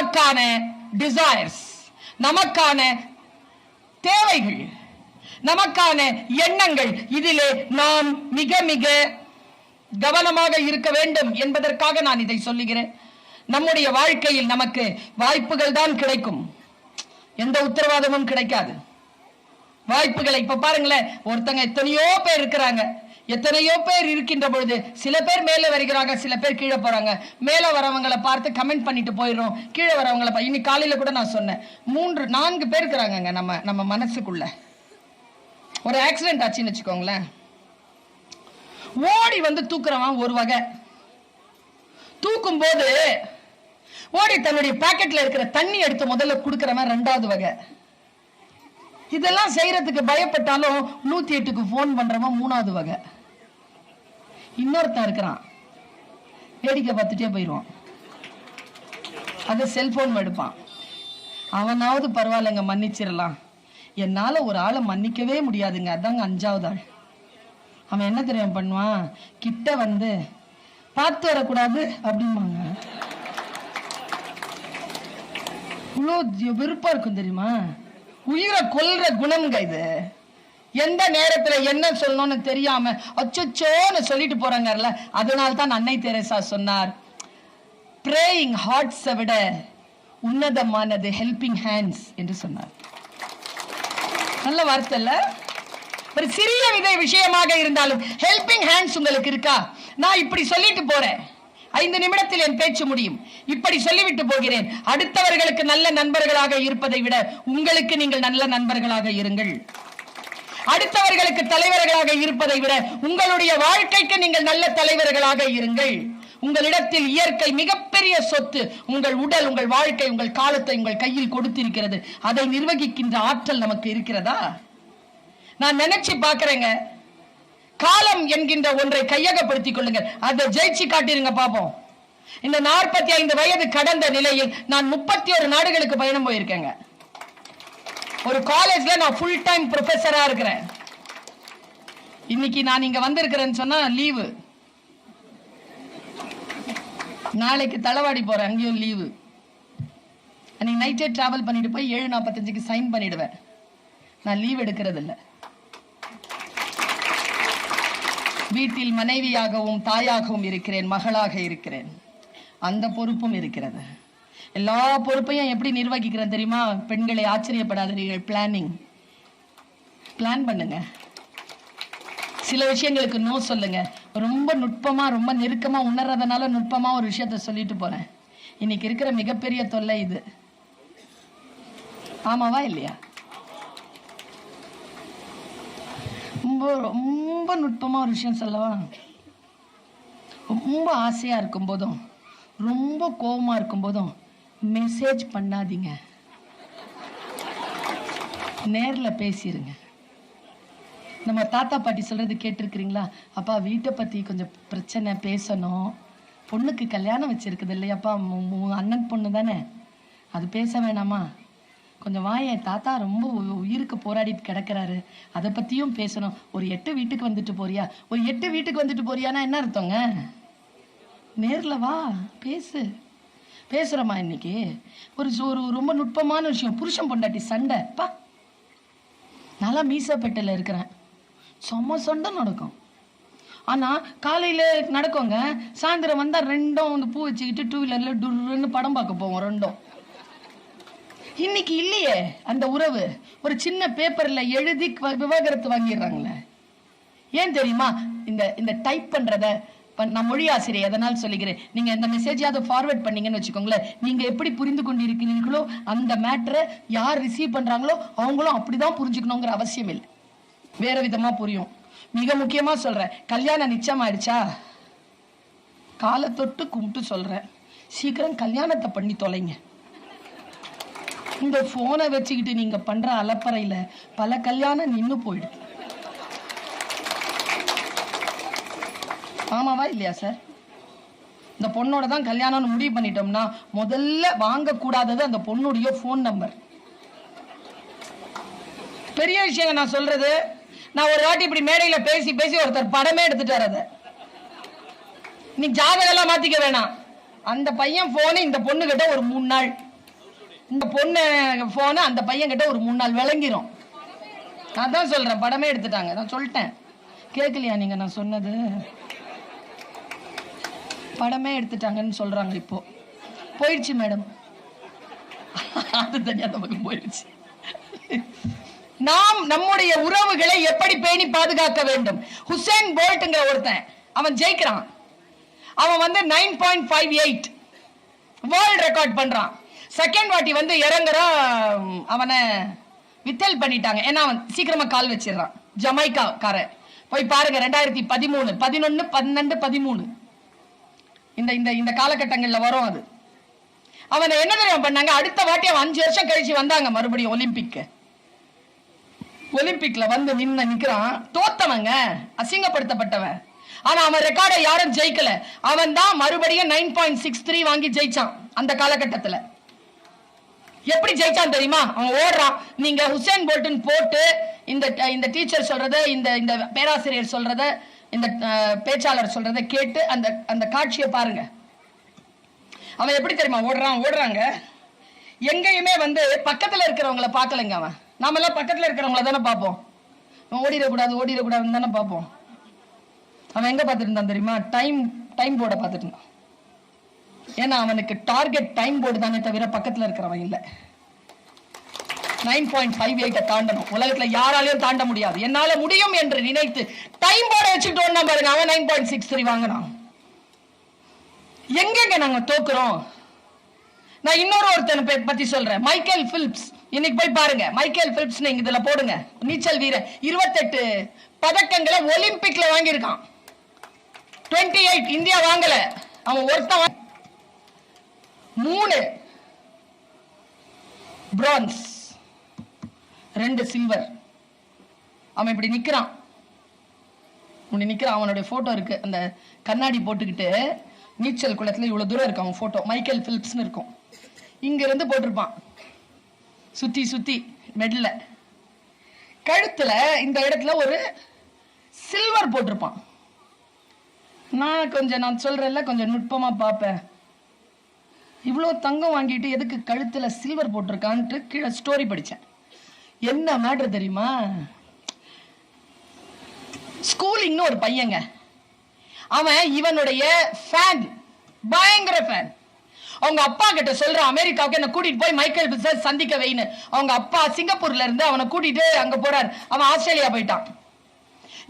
நமக்கான டிசைர்ஸ் நமக்கான தேவைகள் நமக்கான எண்ணங்கள் இதிலே நாம் மிக மிக கவனமாக இருக்க வேண்டும் என்பதற்காக நான் இதை சொல்லுகிறேன். நம்முடைய வாழ்க்கையில் நமக்கு வாய்ப்புகள் தான் கிடைக்கும். எந்த உத்தரவாதமும் கிடைக்காது. வாய்ப்புகளை இப்ப பாருங்களேன் ஒருத்தங்க எத்தனையோ பேர் இருக்கிறாங்க. எத்தனையோ பேர் இருக்கின்ற பொழுது சில பேர் மேலே வருகிறாங்க சில பேர் கீழே போறாங்க. மேலே வரவங்களை பார்த்து கமெண்ட் பண்ணிட்டு போயிடும் கீழே வரவங்களை இன்னைக்கு காலையில கூட நான் சொன்னேன். மூன்று நான்கு பேர் இருக்கிறாங்கங்க நம்ம நம்ம மனசுக்குள்ள. ஒரு ஆக்சிடென்ட் ஆச்சுன்னு வச்சுக்கோங்களேன். ஓடி வந்து தூக்குறவன் ஒரு வகை. தூக்கும் போது ஓடி தன்னுடைய பாக்கெட்ல இருக்கிற தண்ணி எடுத்து முதல்ல கொடுக்கறவன் ரெண்டாவது வகை. இதெல்லாம் செய்யறதுக்கு பயப்பட்டாலும் நூத்தி எட்டுக்கு ஃபோன் பண்றவன் மூணாவது வகை. இன்னொருத்தன் இருக்கிறான். வேடிக்கை பார்த்துட்டே போயிடுவான். அது செல்போன் எடுப்பான். அவனாவது பரவாயில்லைங்க மன்னிச்சிடலாம். என்னால் ஒரு ஆளை மன்னிக்கவே முடியாதுங்க. அதாங்க அஞ்சாவது ஆள். அவன் என்ன தெரியும் பண்ணுவான்? கிட்ட வந்து பார்த்து வரக்கூடாது அப்படிம்பாங்க. இவ்வளோ விருப்பம் இருக்கும் தெரியுமா? உயிரை கொல்ற குணம்ங்க இது. எந்த நேரத்துல என்ன சொல்லணும்னு தெரியாம அச்சோன்னு சொல்லிட்டு போறாங்கல்ல அதனால தான் அன்னை தெரசா சொன்னார் பிரேயிங் ஹார்ட்ஸை விட உன்னதமானது ஹெல்பிங் ஹேண்ட்ஸ் என்று சொன்னார். நல்ல வார்த்தை இல்ல? ஒரு சிறிய விதை விஷயமாக இருந்தாலும் ஹெல்பிங் ஹேண்ட்ஸ் உங்களுக்கு இருக்கா? நான் இப்படி சொல்லிட்டு போறேன். ஐந்து நிமிடத்தில் என் பேச்சு முடியும். இப்படி சொல்லிவிட்டு போகிறேன். அடுத்தவர்களுக்கு நல்ல நண்பர்களாக இருப்பதை விட உங்களுக்கு நீங்கள் நல்ல நண்பர்களாக இருங்கள். அடுத்தவர்களுக்கு தலைவர்களாக இருப்பதை விட உங்களுடைய வாழ்க்கைக்கு நீங்கள் நல்ல தலைவர்களாக இருங்கள். உங்களிடத்தில் இயற்கை மிகப்பெரிய சொத்து உங்கள் உடல் உங்கள் வாழ்க்கை உங்கள் காலத்தை உங்கள் கையில் கொடுத்திருக்கிறது. அதை நிர்வகிக்கின்ற ஆற்றல் நமக்கு இருக்கிறதா? நான் நினைச்சு பார்க்கறேங்க. காலம் என்கின்ற ஒன்றை கையகப்படுத்திக் கொள்ளுங்கள். அதை ஜெயிச்சு காட்டிருங்க பாப்போம். இந்த நாற்பத்தி ஐந்து வயது கடந்த நிலையில் நான் முப்பத்தி ஒரு நாடுகளுக்கு பயணம் போயிருக்கேங்க. ஒரு காலேஜ்ல நான் ஃபுல் டைம் ப்ரொஃபஸரா இருக்கிறேன். இன்னைக்கு நான் இங்க வந்திருக்கிறேன்னு சொன்னா லீவு நாளைக்கு தலைவாடி போறேன் அங்கேயும் லீவு அன்னைக்கு நைட்டே டிராவல் பண்ணிட்டு போய் ஏழு நாற்பத்தஞ்சுக்கு சைன் பண்ணிடுவேன். நான் லீவ் எடுக்கிறது இல்லை வீட்டில் மனைவியாகவும் தாயாகவும் இருக்கிறேன் மகளாக இருக்கிறேன். அந்த பொறுப்பும் இருக்கிறது. எல்லா பொறுப்பையும் எப்படி நிர்வகிக்கிறேன் தெரியுமா? பெண்களை ஆச்சரியப்படாதீர்கள். பிளானிங் பிளான் பண்ணுங்க. சில விஷயங்களுக்கு நோ சொல்லுங்க. ரொம்ப நுட்பமா ரொம்ப நெருக்கமா உணர்றதுனால நுட்பமா ஒரு விஷயத்த சொல்லிட்டு போறேன். இன்னைக்கு இருக்கிற மிகப்பெரிய தொல்லை இது. ஆமாவா இல்லையா? ரொம்ப ரொம்ப நுட்பமா ஒரு விஷயம் சொல்லவா? ரொம்ப ஆசையா இருக்கும் போதும் ரொம்ப கோவமா இருக்கும் போதும் மெசேஜ் பண்ணாதீங்க. நேரில் பேசிடுங்க நம்ம தாத்தா பாட்டி சொல்கிறது கேட்டிருக்கிறீங்களா? அப்பா வீட்டை பற்றி கொஞ்சம் பிரச்சனை பேசணும். பொண்ணுக்கு கல்யாணம் வச்சுருக்குது இல்லையாப்பா அண்ணன் பொண்ணு தானே? அது பேச வேணாமா? கொஞ்சம் வாயேன். தாத்தா ரொம்ப உ- உயிருக்கு போராடிட்டு கிடக்கிறாரு. அதை பற்றியும் பேசணும். ஒரு எட்டு வீட்டுக்கு வந்துட்டு போறியா? ஒரு எட்டு வீட்டுக்கு வந்துட்டு போறியானா என்ன அர்த்தங்க? நேரில் வா பேசு. பேசுறோமா இன்னைக்கு. ஒரு ஒரு ரொம்ப நுட்பமான விஷயம். புருஷன் பொண்டாட்டி சண்டை. பா. நல்லா மீசப்பேட்டையில் இருக்கிறேன். செம்ம சண்டை நடக்கும். ஆனால் காலையில் நடக்குங்க. சாயந்தரம் வந்தால் ரெண்டும் வந்து பூ வச்சுக்கிட்டு டூ வீலரில் டுருன்னு படம் பார்க்க போவோம் ரெண்டும். இன்னைக்கு இல்லையே அந்த உறவு. ஒரு சின்ன பேப்பரில் எழுதி விவாகரத்து வாங்கிடுறாங்களே. ஏன் தெரியுமா? இந்த இந்த டைப் பண்ணுறதை நான் மொழி ஆசிரியர் எதனால் சொல்லுகிறேன். நீங்க இந்த மெசேஜாவது ஃபார்வர்ட் பண்ணீங்கன்னு வச்சுக்கோங்களேன். நீங்க எப்படி புரிந்து கொண்டிருக்கிறீர்களோ அந்த மேட்டரை யார் ரிசீவ் பண்றாங்களோ அவங்களும் அப்படிதான் புரிஞ்சுக்கணுங்கிற அவசியம் இல்லை. வேற விதமா புரியும். மிக முக்கியமா சொல்றேன். கல்யாணம் நிச்சயம் ஆயிடுச்சா காலை தொட்டு கும்பிட்டு சொல்றேன். சீக்கிரம் கல்யாணத்தை பண்ணி தொலைங்க. இந்த போனை வச்சுக்கிட்டு நீங்க பண்ற அலப்பறையில பல கல்யாணம் நின்னு போயிடுது. ஆமாவா இல்லையா சார் இந்த பொண்ணோட தான் கல்யாணம்னு முடிவு பண்ணிட்டோம்னா முதல்ல வாங்கக்கூடாதது அந்த பொண்ணுடைய ஃபோன் நம்பர் பெரிய விஷயங்க நான் சொல்றது. நான் ஒரு வாட்டி இப்படி மேடையில் பேசி பேசி ஒருத்தர் படமே எடுத்துட்டார் அதை. நீ ஜாதகம் மாத்திக்க வேணாம். அந்த பையன் போனு இந்த பொண்ணு கிட்ட ஒரு மூணு நாள். இந்த பொண்ணு போனு அந்த பையன் கிட்ட ஒரு மூணு நாள் விளங்கிரும். நான் தான் சொல்றேன் படமே எடுத்துட்டாங்க. நான் சொல்லிட்டேன். கேட்கலையா நீங்க நான் சொன்னது? படமே எடுத்துட்டாங்கன்னு சொல்கிறாங்க இப்போ. போயிடுச்சு மேடம். அது தனியா நமக்கு போயிடுச்சு. நாம் நம்முடைய உறவுகளை எப்படி பேணி பாதுகாக்க வேண்டும்? ஹுசேன் போல்ட்டுங்கிற ஒருத்தன் அவன் ஜெயிக்கிறான். அவன் வந்து nine point five eight world record பண்ணுறான் செகண்ட் வாட்டி வந்து இறங்குற அவனை வித்தல் பண்ணிட்டாங்க. ஏன்னா அவன் சீக்கிரமாக கால் வச்சிடுறான். ஜமைக்கா காரன் போய் பாருங்க ரெண்டாயிரத்தி பதிமூணு பதினொன்று பன்னெண்டு பதிமூணு. இந்த இந்த இந்த காலகட்டங்களில் வரும் அது. அவனை என்ன தெரியும் பண்ணாங்க? அடுத்த வாட்டி அவன் அஞ்சு வருஷம் கழிச்சு வந்தாங்க மறுபடியும் ஒலிம்பிக்கு ஒலிம்பிக்ல வந்து நின்று நிக்கிறான். தோத்தவங்க அசிங்கப்படுத்தப்பட்டவன். ஆனா அவன் ரெக்கார்டை யாரும் ஜெயிக்கல. அவன் தான் மறுபடியும் நைன் பாயிண்ட் சிக்ஸ் த்ரீ வாங்கி ஜெயிச்சான் அந்த காலகட்டத்தில். எப்படி ஜெயிச்சான் தெரியுமா? அவன் ஓடுறான். நீங்க ஹுசேன் போல்ட்டுன்னு போட்டு இந்த இந்த டீச்சர் சொல்றத இந்த இந்த பேராசிரியர் சொல்றத இந்த பேச்சாளர் சொல்றத கேட்டு அந்த அந்த காட்சியை பாருங்க. அவன் எப்படி தெரியுமா? ஓடுறான் ஓடுறாங்க. எங்கேயுமே வந்து பக்கத்துல இருக்கிறவங்கள பார்க்கலைங்க அவன். நாமெல்லாம் பக்கத்துல இருக்கிறவங்கள தானே பார்ப்போம். அவன் ஓடிடக்கூடாது ஓடிடக்கூடாதுன்னு தானே பார்ப்போம். அவன் எங்க பார்த்துட்டு இருந்தான் தெரியுமா? டைம் டைம் போர்டை பார்த்துட்டு இருந்தான். ஏன்னா அவனுக்கு டார்கெட் டைம் போர்டு தானே தவிர பக்கத்தில் இருக்கிறவன் இல்லை. நைன் பாயிண்ட் ஃபைவ் எயிட்டை தாண்டணும். உலகத்தில் யாராலையும் தாண்ட முடியாது. என்னால் முடியும் என்று நினைத்து டைம் போர்டை வச்சுட்டு பாருங்க. அவன் நைன் பாயிண்ட் சிக்ஸ் த்ரீ வாங்கினான் எங்கெங்க நாங்கள் தோக்குறோம்? நான் இன்னொரு ஒருத்தனை பே- பத்தி சொல்றேன். மைக்கேல் ஃபிலிப்ஸ் இன்னைக்கு போய் பாருங்க. மைக்கேல் பிலிப்ஸ் நீங்க இதுல போடுங்க. நீச்சல் வீரர். இருபத்தெட்டு பதக்கங்களை ஒலிம்பிக்ல வாங்கியிருக்கான். 28 எயிட் இந்தியா வாங்கல. அவன் ஒருத்தன் மூணு. பிரான்ஸ் ரெண்டு சில்வர் அவன் இப்படி நிக்கிறான். இப்படி நிக்கிறான். அவனுடைய ஃபோட்டோ இருக்கு. அந்த கண்ணாடி போட்டுக்கிட்டு நீச்சல் குளத்துல இவ்வளவு தூரம் இருக்கும் அவன் ஃபோட்டோ மைக்கேல் ஃபிலிப்ஸ்னு இருக்கும். இங்க இருந்து போட்டிருப்பான். சுத்தி சுத்தி மெடல்ல கழுத்துல இந்த இடத்துல ஒரு சில்வர் போட்டிருப்பான். நான் கொஞ்சம் நான் சொல்றேன்ல கொஞ்சம் நுட்பமா பார்ப்பேன். இவ்வளோ தங்கம் வாங்கிட்டு எதுக்கு கழுத்தில் சில்வர் போட்டிருக்கான்ட்டு கீழே ஸ்டோரி படித்தேன் என்ன மேட்ரு தெரியுமா? ஸ்கூலிங்னு ஒரு பையங்க. அவன் இவனுடைய ஃபேன் பயங்கர ஃபேன் அவங்க அப்பா கிட்ட சொல்ற அமெரிக்காவுக்கு என்ன கூட்டிட்டு போய் மைக்கேல் பிசர் சந்திக்க வைன்னு. அவங்க அப்பா சிங்கப்பூர்ல இருந்து அவனை கூட்டிட்டு அங்க போறார். அவன் ஆஸ்திரேலியா போயிட்டான்.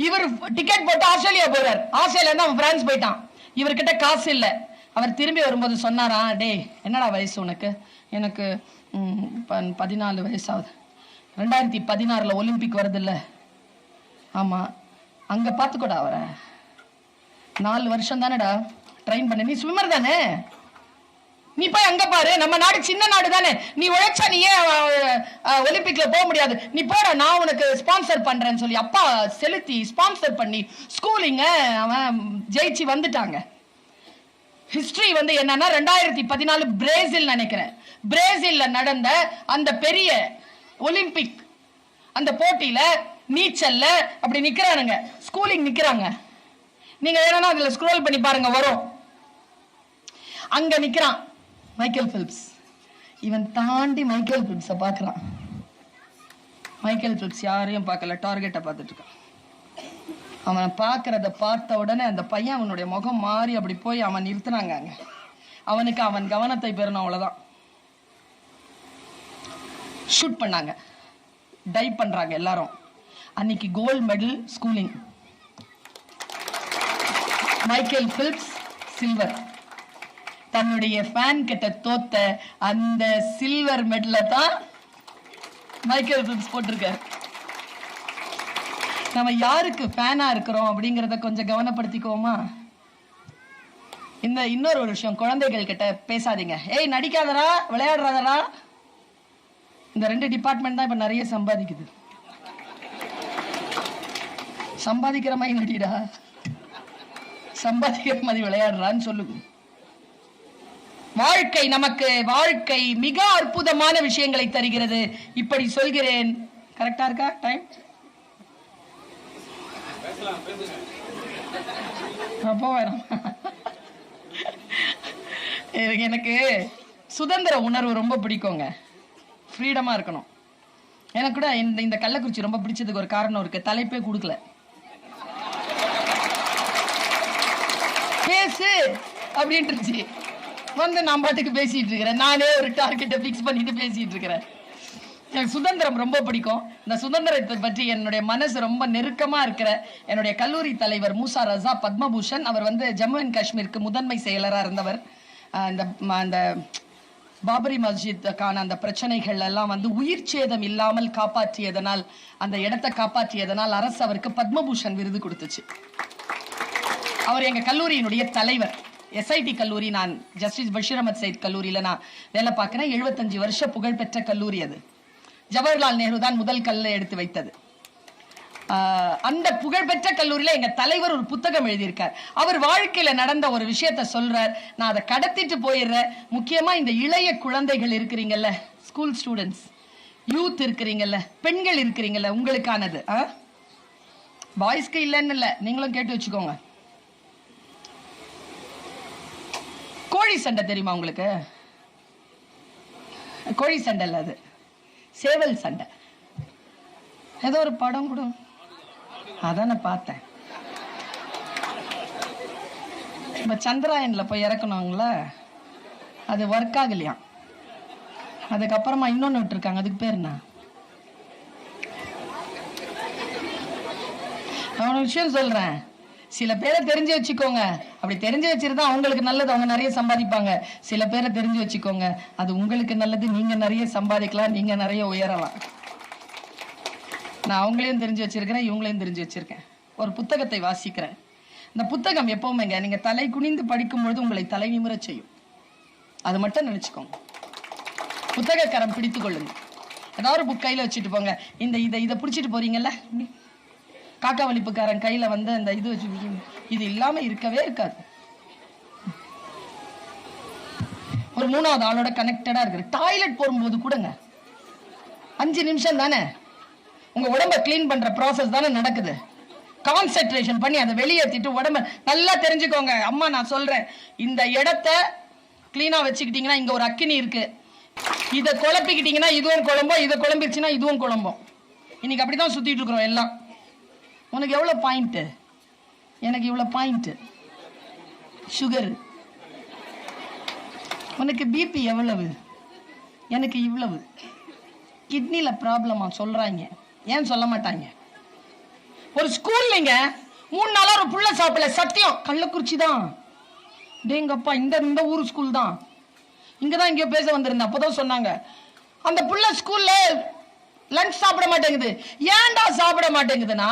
இவர் டிக்கெட் போட்டு ஆஸ்திரேலியா போறார். ஆஸ்திரேலியா இருந்து அவன் பிரான்ஸ் போயிட்டான். இவர்கிட்ட காசு இல்லை. அவர் திரும்பி வரும்போது சொன்னாரா டேய் என்னடா வயசு உனக்கு? எனக்கு பதினாலு வயசாகுது. ரெண்டாயிரத்தி பதினாறில் ஒலிம்பிக் வருதுல்ல. ஆமாம் அங்கே பார்த்துக்கூடா அவரை. நாலு வருஷம் தானேடா ட்ரெயின் பண்ண நீ ஸ்விம்மர் தானே? நீ போய் அங்க பாரு நம்ம நாடு சின்ன நாடு தானே. நீ உழைச்சா நீ ஏன் ஒலிம்பிக்ல போக முடியாது. நீ போட நான் உனக்கு ஸ்பான்சர் பண்றேன்னு சொல்லி அப்பா செலுத்தி ஸ்பான்சர் பண்ணி ஸ்கூலிங்க அவன் ஜெயிச்சு வந்துட்டாங்க. ஹிஸ்டரி வந்து என்னன்னா ரெண்டாயிரத்தி பதினாலு பிரேசில் நினைக்கிறேன். பிரேசில்ல நடந்த அந்த பெரிய ஒலிம்பிக் அந்த போட்டியில நீச்சல்ல அப்படி நிக்கிறானுங்க. ஸ்கூலிங் நிக்கிறாங்க. நீங்க வேணா அதுல ஸ்க்ரோல் பண்ணி பாருங்க வரும். அங்க நிக்கிறான் மைக்கேல் பிலிப்ஸ் இவன் தாண்டி மைக்கேல் பிலிப்ஸை பார்க்கறான். மைக்கேல் பிலிப்ஸ் யாரையும் பார்க்கல டார்கெட்டை பார்த்துட்டு இருக்கான். அவனை பார்க்கறத பார்த்த உடனே அந்த பையன் அவனுடைய முகம் மாறி அப்படி போய் அவன் நிறுத்தினாங்க அங்கே அவனுக்கு அவன் கவனத்தை பெறணும் அவ்வளோதான் ஷூட் பண்ணாங்க. டை பண்ணுறாங்க எல்லாரும். அன்னைக்கு gold medal Schooling Michael Phelps silver தன்னுடைய ஃபேன் கிட்ட தோத்த அந்த சில்வர் மெடலை தான் மைக்கேல் பிலிப்ஸ் போட்டிருக்காரு. நம்ம யாருக்கு ஃபேனாக இருக்கிறோம் அப்படிங்கறத கொஞ்சம் கவனப்படுத்திக்குவோமா? இந்த இன்னொரு ஒரு விஷயம் குழந்தைகள் கிட்ட பேசாதீங்க. ஏய் நடிக்காதடா விளையாடுறாதரா இந்த ரெண்டு டிபார்ட்மெண்ட் தான் இப்ப நிறைய சம்பாதிக்குது. சம்பாதிக்கிற மாதிரி நடிடா. சம்பாதிக்கிற மாதிரி விளையாடுறான்னு சொல்லுங்க வாழ்க்கை நமக்கு வாழ்க்கை மிக அற்புதமான விஷயங்களை தருகிறது. இப்படி சொல்கிறேன். கரெக்டா இருக்கா? டைம் ரொம்ப வரும். எனக்கு சுதந்திர உணர்வு ரொம்ப பிடிக்குங்க. ஃப்ரீடமாக இருக்கணும். எனக்கு கூட இந்த இந்த கள்ளக்குறிச்சி ரொம்ப பிடிச்சதுக்கு ஒரு காரணம் இருக்குது தலைப்பே கொடுக்கல. பேசு அப்படின்ட்டுருச்சு. வந்து நான் பாட்டுக்கு பேசிகிட்டு இருக்கிறேன். நானே ஒரு டார்கெட்டை ஃபிக்ஸ் பண்ணிட்டு பேசிகிட்டு இருக்கிறேன். எனக்கு சுதந்திரம் ரொம்ப பிடிக்கும். இந்த சுதந்திரத்தை பற்றி என்னுடைய மனசு ரொம்ப நெருக்கமாக இருக்கிற என்னுடைய கல்லூரி தலைவர் மூசா ரசா பத்மபூஷன் அவர் வந்து ஜம்மு அண்ட் காஷ்மீருக்கு முதன்மை செயலராக இருந்தவர். இந்த அந்த பாபரி மஸ்ஜித்துக்கான அந்த பிரச்சனைகள் எல்லாம் வந்து உயிர் சேதம் இல்லாமல் காப்பாற்றியதனால் அந்த இடத்தை காப்பாற்றியதனால் அரசு அவருக்கு பத்மபூஷன் விருது கொடுத்துச்சு. அவர் எங்கள் கல்லூரியினுடைய தலைவர். எஸ்ஐடி கல்லூரி நான் ஜஸ்டிஸ் பஷீர் அஹமத் சயித் கல்லூரியில் நான் வேலை பார்க்குறேன். எழுபத்தஞ்சு வருஷ புகழ்பெற்ற கல்லூரி அது. ஜவஹர்லால் நேரு தான் முதல் கல்லை எடுத்து வைத்தது. அந்த புகழ்பெற்ற கல்லூரியில எங்க தலைவர் ஒரு புத்தகம் எழுதியிருக்கார். அவர் வாழ்க்கையில நடந்த ஒரு விஷயத்த சொல்றார். நான் அதை கடத்திட்டு போயிடுறேன். முக்கியமா இந்த இளைய குழந்தைகள் இருக்கிறீங்கல்ல ஸ்கூல் ஸ்டூடெண்ட்ஸ் யூத் இருக்கிறீங்கல்ல பெண்கள் இருக்கிறீங்கல்ல உங்களுக்கானது பாய்ஸ்க்கு இல்லைன்னு இல்லை நீங்களும் கேட்டு வச்சுக்கோங்க. கோழி சண்டை தெரியுமா உங்களுக்கு? கோழி சண்டை இல்லை அது. சேவல் சண்டை. ஏதோ ஒரு படம் கூட. அதான் நான் பார்த்தேன். இப்ப சந்திராயன்ல போய் இறக்கணுங்கள அது ஒர்க் ஆகலையாம். அதுக்கப்புறமா இன்னொன்று விட்டுருக்காங்க. அதுக்கு பேர் என்ன? நான் விஷயம் சொல்றேன். சில பேரை தெரிஞ்சு வச்சுக்கோங்க. அப்படி தெரிஞ்சு வச்சிருந்தா அவங்களுக்கு நல்லது அவங்க நிறைய சம்பாதிப்பாங்க. சில பேரை தெரிஞ்சு வச்சுக்கோங்க. அது உங்களுக்கு நல்லது நீங்க நிறைய சம்பாதிக்கலாம் நீங்க நிறைய உயரலாம். நான் அவங்களையும் தெரிஞ்சு வச்சிருக்கிறேன் இவங்களையும் தெரிஞ்சு வச்சிருக்கேன். ஒரு புத்தகத்தை வாசிக்கிறேன். இந்த புத்தகம் எப்பவுமேங்க நீங்க தலை குனிந்து படிக்கும் பொழுது உங்களை தலை நிமிர செய்யும். அது மட்டும் நினைச்சுக்கோங்க. புத்தகக்கரம் பிடித்துக் கொள்ளுங்க. ஏதாவது ஒரு புக் கையில் வச்சுட்டு போங்க. இந்த இதை இதை பிடிச்சிட்டு போறீங்கல்ல? காக்கா வலிப்புக்காரன் கையில வந்து அந்த இது வச்சு இது இல்லாம இருக்கவே இருக்காது. ஒரு மூணாவது ஆளோட கனெக்டடா இருக்கு டாய்லெட் போகும்போது கூடங்க. அஞ்சு நிமிஷம் தானே? உங்க உடம்ப க்ளீன் பண்ற ப்ராசஸ் தானே நடக்குது. கான்சென்ட்ரேஷன் பண்ணி அதை வெளியேற்றிட்டு உடம்ப நல்லா தெரிஞ்சுக்கோங்க. அம்மா நான் சொல்றேன். இந்த இடத்த க்ளீனாக வச்சுக்கிட்டீங்கன்னா இங்க ஒரு அக்கினி இருக்கு. இதை குழப்பிக்கிட்டீங்கன்னா இதுவும் குழம்பும் இதை குழம்பிருச்சுன்னா இதுவும் குழம்பும். இன்னைக்கு அப்படிதான் சுத்திட்டு இருக்கிறோம் எல்லாம். உனக்கு எவ்வளோ பாயிண்ட்டு எனக்கு இவ்வளோ பாயிண்ட்டு சுகர் உனக்கு பிபி எவ்வளவு? எனக்கு இவ்வளவு. கிட்னியில் ப்ராப்ளமா சொல்கிறாங்க ஏன் சொல்ல மாட்டாங்க? ஒரு ஸ்கூல்லைங்க மூணு நாளாக ஒரு புள்ள சாப்பிடல. சத்தியம். கள்ளக்குறிச்சி தான். டேங்கப்பா இந்த இந்த ஊர் ஸ்கூல் தான். இங்கே தான் எங்கேயோ பேச வந்திருந்தேன். அப்போதான் சொன்னாங்க. அந்த புள்ள ஸ்கூலில் லஞ்ச் சாப்பிட மாட்டேங்குது. ஏன்டா சாப்பிட மாட்டேங்குதுன்னா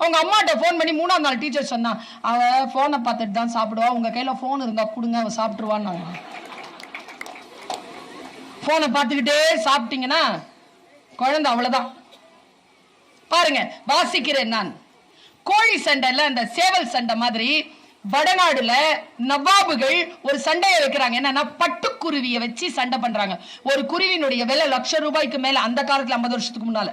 அவங்க அம்மாட்ட ஃபோன் பண்ணி மூணாம் நாள் டீச்சர் சொன்னான் அவள் ஃபோனை பார்த்துட்டு தான் சாப்பிடுவா. உங்கள் கையில் ஃபோன் இருந்தால் கொடுங்க அவன் சாப்பிட்ருவான்னு ஃபோனை பார்த்துக்கிட்டே சாப்பிட்டீங்கன்னா குழந்தை அவ்வளோதான் பாருங்க வாசிக்கிறேன் நான். கோழி சண்டைல அந்த சேவல் சண்டை மாதிரி வடநாடுல நவாபுகள் ஒரு சண்டையை வைக்கிறாங்க. என்னன்னா பட்டுக்குருவியை வச்சு சண்டை பண்றாங்க. ஒரு குருவினுடைய விலை லட்சம் ரூபாய்க்கு மேல அந்த காலத்துல ஐம்பது வருஷத்துக்கு முன்னால.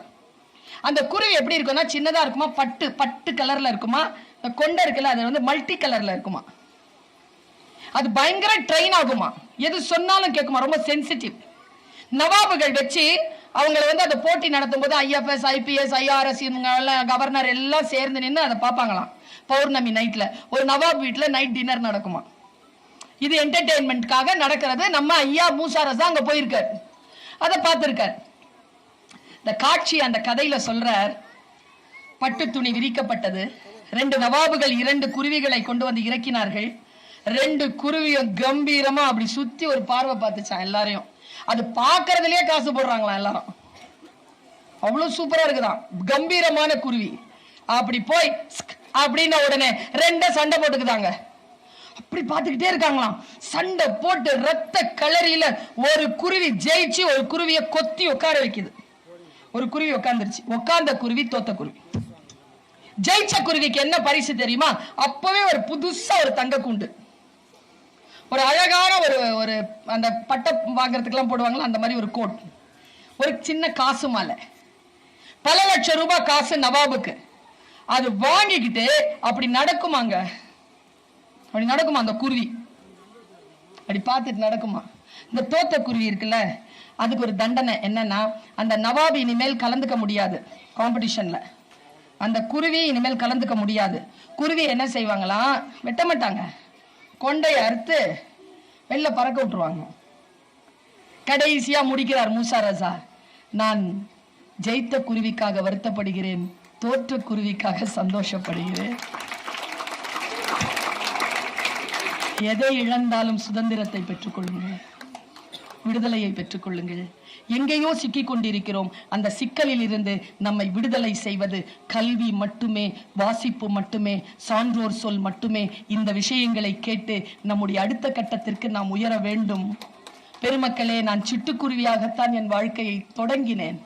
அந்த குருவி எப்படி இருக்கும்னா சின்னதாக இருக்குமா? பட்டு பட்டு கலரில் இருக்குமா? இந்த கொண்டை இருக்குல்ல அது வந்து மல்டி கலரில் இருக்குமா? அது பயங்கர ட்ரெயின் ஆகுமா? எது சொன்னாலும் கேட்குமா? ரொம்ப சென்சிட்டிவ் நவாபுகள் வச்சு அவங்கள வந்து அந்த போட்டி நடத்தும் போது ஐஎஃப்எஸ் ஐபிஎஸ் ஐஆர்எஸ் இவங்கெல்லாம் கவர்னர் எல்லாம் சேர்ந்து நின்று அதை பார்ப்பாங்களாம். பௌர்ணமி நைட்டில் ஒரு நவாப் வீட்டில் நைட் டின்னர் நடக்குமா? இது என்டர்டெயின்மெண்ட்காக நடக்கிறது. நம்ம ஐயா மூசாரஸ் அங்கே போயிருக்கார். அதை பார்த்துருக்கார். இந்த காட்சி அந்த கதையில சொல்றார் பட்டு துணி விரிக்கப்பட்டது. ரெண்டு நவாபுகள் இரண்டு குருவிகளை கொண்டு வந்து இறக்கினார்கள். ரெண்டு குருவியும் கம்பீரமா அப்படி சுத்தி ஒரு பார்வை பார்த்துச்சான் எல்லாரையும். அது பாக்குறதுலயே காசு போடுறாங்களாம் எல்லாரும். அவ்வளவு சூப்பரா இருக்குதாம். கம்பீரமான குருவி. அப்படி போய் அப்படின்ன உடனே ரெண்ட சண்டை போட்டுக்குதாங்க. அப்படி பார்த்துக்கிட்டே இருக்காங்களாம். சண்டை போட்டு ரத்த கலரியில ஒரு குருவி ஜெயிச்சு ஒரு குருவியை கொத்தி உட்கார வைக்குது. ஒரு குருவி உட்காந்துருச்சு உட்காந்த குருவி தோத்த குருவி. ஜெயிச்ச குருவிக்கு என்ன பரிசு தெரியுமா? அப்பவே ஒரு புதுசா ஒரு தங்க கூண்டு. ஒரு அழகான ஒரு ஒரு அந்த பட்டை வாங்குறதுக்கெல்லாம் போடுவாங்களா அந்த மாதிரி ஒரு கோட். ஒரு சின்ன காசு மாலை. பல லட்சம் ரூபாய் காசு நவாபுக்கு. அது வாங்கிக்கிட்டு அப்படி நடக்குமாங்க? அப்படி நடக்குமா அந்த குருவி? அப்படி பார்த்துட்டு நடக்குமா? இந்த தோத்த குருவி இருக்குல்ல அதுக்கு ஒரு தண்டனை என்னன்னா அந்த நவாப் இனிமேல் கலந்துக்க முடியாது காம்படிஷன்ல அந்த குருவி இனிமேல் கலந்துக்க முடியாது. குருவி என்ன செய்வாங்களாம் வெட்ட மாட்டாங்க. கொண்டையை அறுத்து வெளில பறக்க விட்டுருவாங்க. கடைசியா முடிக்கிறார் மூசா ரசா நான் ஜெயித்த குருவிக்காக வருத்தப்படுகிறேன் தோற்ற குருவிக்காக சந்தோஷப்படுகிறேன். எதை இழந்தாலும் சுதந்திரத்தை பெற்றுக்கொள்ளுங்கள் விடுதலையை பெற்றுக்கொள்ளுங்கள். எங்கேயோ சிக்கிக் கொண்டிருக்கிறோம் அந்த சிக்கலில் இருந்து நம்மை விடுதலை செய்வது கல்வி மட்டுமே வாசிப்பு மட்டுமே சான்றோர் சொல் மட்டுமே. இந்த விஷயங்களை கேட்டு நம்முடைய அடுத்த கட்டத்திற்கு நாம் உயர வேண்டும். பெருமக்களே நான் சிட்டுக்குருவியாகத்தான் என் வாழ்க்கையை தொடங்கினேன்.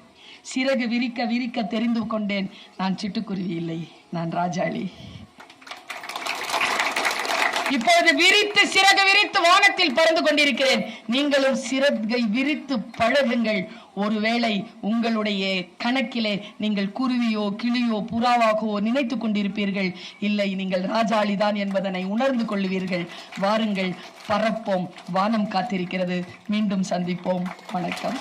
சிறகு விரிக்க விரிக்க தெரிந்து கொண்டேன். நான் சிட்டுக்குருவி இல்லை நான் ராஜாளி. இப்பொழுது விரித்து சிறகு விரித்து வானத்தில் பறந்து கொண்டிருக்கிறேன். நீங்களும் சிறகை விரித்து பழகுங்கள். ஒருவேளை உங்களுடைய கணக்கிலே நீங்கள் குருவியோ கிளியோ புறாவாகவோ நினைத்து கொண்டிருப்பீர்கள். இல்லை நீங்கள் ராஜாளிதான் என்பதனை உணர்ந்து கொள்வீர்கள். வாருங்கள் பறப்போம். வானம் காத்திருக்கிறது. மீண்டும் சந்திப்போம். வணக்கம்.